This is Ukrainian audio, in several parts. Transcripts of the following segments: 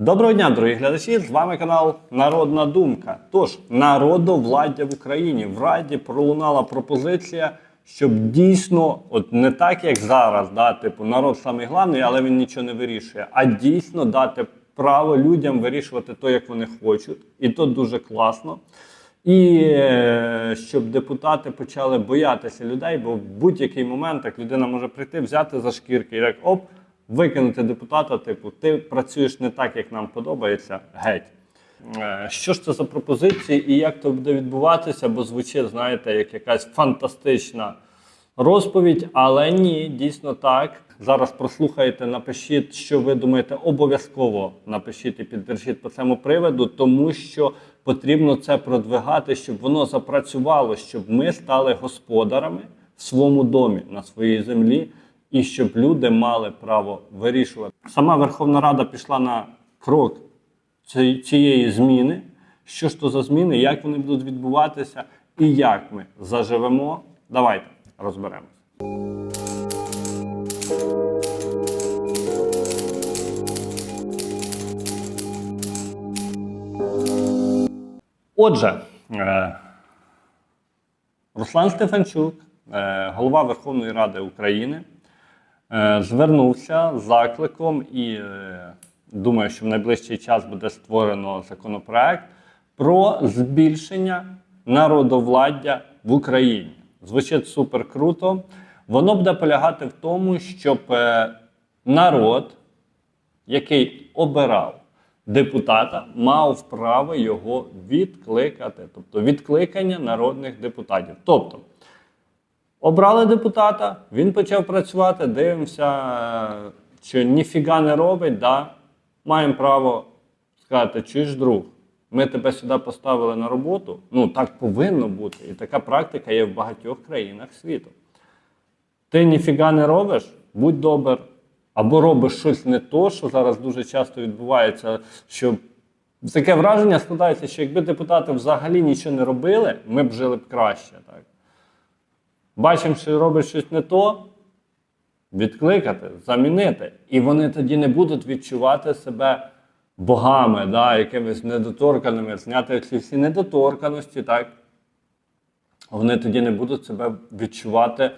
Доброго дня, дорогі глядачі! З вами канал Народна Думка. Тож, народовладдя в Україні в Раді пролунала пропозиція, щоб дійсно, от не так як зараз, да, типу, народ самий головний, але він нічого не вирішує, а дійсно дати право людям вирішувати то, як вони хочуть, і то дуже класно. І е, щоб депутати почали боятися людей, бо в будь-який момент так людина може прийти, взяти за шкірки і так оп, викинути депутата, типу, ти працюєш не так, як нам подобається, геть. Е, Що ж це за пропозиції і як то буде відбуватися, бо звучить, знаєте, як якась фантастична розповідь, але ні, дійсно так. Зараз прослухайте, напишіть, що ви думаєте, обов'язково напишіть і піддержіть по цьому приводу, тому що потрібно це продвигати, щоб воно запрацювало, щоб ми стали господарами в своєму домі, на своїй землі, і щоб люди мали право вирішувати. Сама Верховна Рада пішла на крок цієї зміни. Що ж то за зміни, як вони будуть відбуватися і як ми заживемо? Давайте розберемося. Отже, е, Руслан Стефанчук, е, голова Верховної Ради України, звернувся з закликом і е, думаю, що в найближчий час буде створено законопроект про збільшення народовладдя в Україні. Звучить супер круто. Воно буде полягати в тому, щоб е, народ, який обирав депутата, мав право його відкликати, тобто відкликання народних депутатів. Тобто, обрали депутата, він почав працювати, дивимося, е, що ніфіга не робить, да? маємо право сказати, чуєш, друг, ми тебе сюди поставили на роботу. Ну, так повинно бути. І така практика є в багатьох країнах світу. Ти ніфіга не робиш, будь добр. Або робиш щось не то, що зараз дуже часто відбувається, що таке враження складається, що якби депутати взагалі нічого не робили, ми б жили б краще. Так? Бачимо, що робиш щось не то, відкликати, замінити. І вони тоді не будуть відчувати себе богами, да, якимись недоторканими, зняти ці всі недоторканості, так? Вони тоді не будуть себе відчувати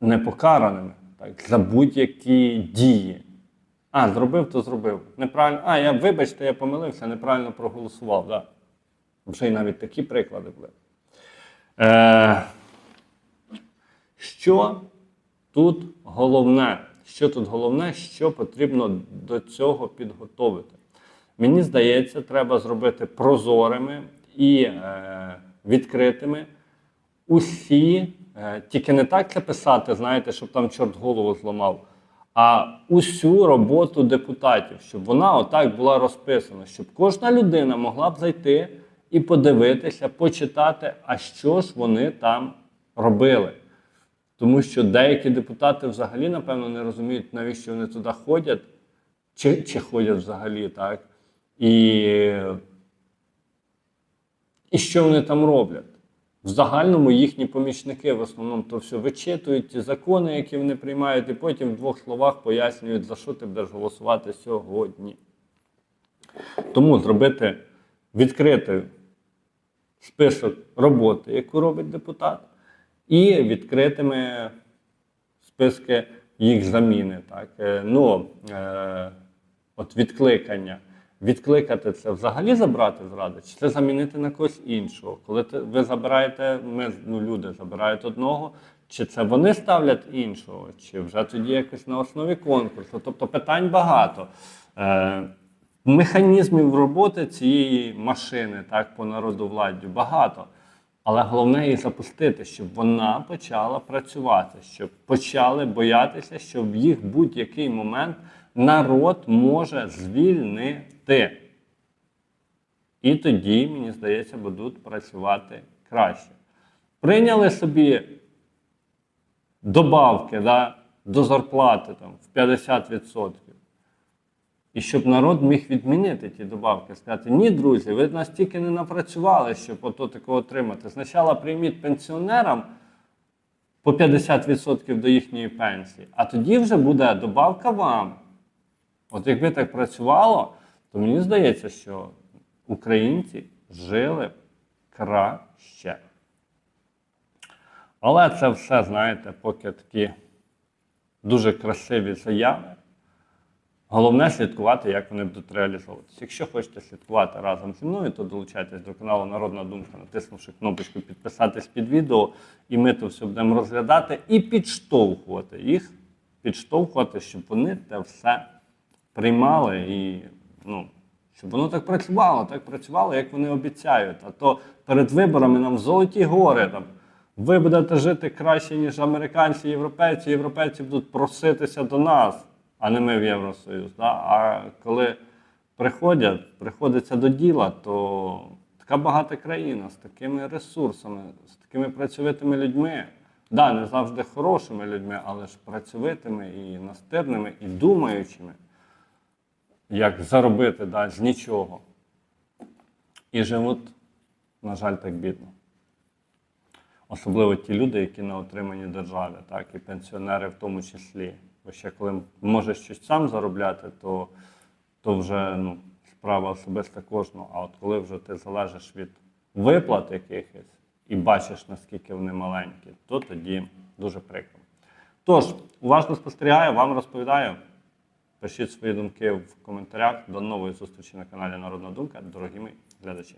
непокараними так, за будь-які дії. А, зробив, то зробив. Неправильно. А, я вибачте, я помилився, неправильно проголосував. Да. Вже й навіть такі приклади були. Е, що тут головне? Що тут головне, що потрібно до цього підготовити? Мені здається, треба зробити прозорими і е, відкритими усі, е, тільки не так це писати, знаєте, щоб там чорт голову зламав, а усю роботу депутатів, щоб вона отак була розписана, щоб кожна людина могла б зайти і подивитися, почитати, а що ж вони там робили. Тому що деякі депутати взагалі, напевно, не розуміють, навіщо вони туди ходять, чи, чи ходять взагалі, так? І, і що вони там роблять. В загальному їхні помічники в основному то все вичитують ті закони, які вони приймають, і потім в двох словах пояснюють, за що ти будеш голосувати сьогодні. Тому зробити відкритий список роботи, яку робить депутат, і відкритими списки їх заміни. Так? Е, Ну, е, от відкликання. Відкликати це взагалі забрати з ради, чи це замінити на когось іншого? Коли ви забираєте, ми, ну, люди забирають одного, чи це вони ставлять іншого, чи вже тоді якось на основі конкурсу. Тобто питань багато. Е, механізмів роботи цієї машини так, по народовладдю багато. Але головне її запустити, щоб вона почала працювати, щоб почали боятися, що в їх будь-який момент народ може звільнити. І тоді, мені здається, будуть працювати краще. Прийняли собі добавки да, до зарплати там, в 50%. І щоб народ міг відмінити ті добавки, сказати, ні, друзі, ви настільки не напрацювали, щоб ото такого отримати. Спочатку прийміть пенсіонерам по 50% до їхньої пенсії, а тоді вже буде добавка вам. От якби так працювало, то мені здається, що українці жили краще. Але це все, знаєте, поки такі дуже красиві заяви. Головне слідкувати, як вони будуть реалізовуватися. Якщо хочете слідкувати разом зі мною, то долучайтесь до каналу Народна Думка, натиснувши кнопочку підписатись під відео, і ми то все будемо розглядати і підштовхувати їх, підштовхувати, щоб вони те все приймали і ну, щоб воно так працювало, так працювало, як вони обіцяють. А то перед виборами нам золоті гори там. Ви будете жити краще, ніж американці, європейці. Європейці будуть проситися до нас, а не ми в Євросоюз. Да? А коли приходять, приходиться до діла, то така багата країна з такими ресурсами, з такими працьовитими людьми. Да, не завжди хорошими людьми, але ж працьовитими і настирними, і думаючими, як заробити да, з нічого. І живуть, на жаль, так бідно. Особливо ті люди, які на отриманні держави, так, і пенсіонери в тому числі. Бо ще коли можеш щось сам заробляти, то, то вже ну, справа особиста кожного. А от коли вже ти залежиш від виплат якихось і бачиш, наскільки вони маленькі, то тоді дуже прикро. Тож, уважно спостерігаю, вам розповідаю. Пишіть свої думки в коментарях. До нової зустрічі на каналі Народна Думка, дорогі мої глядачі.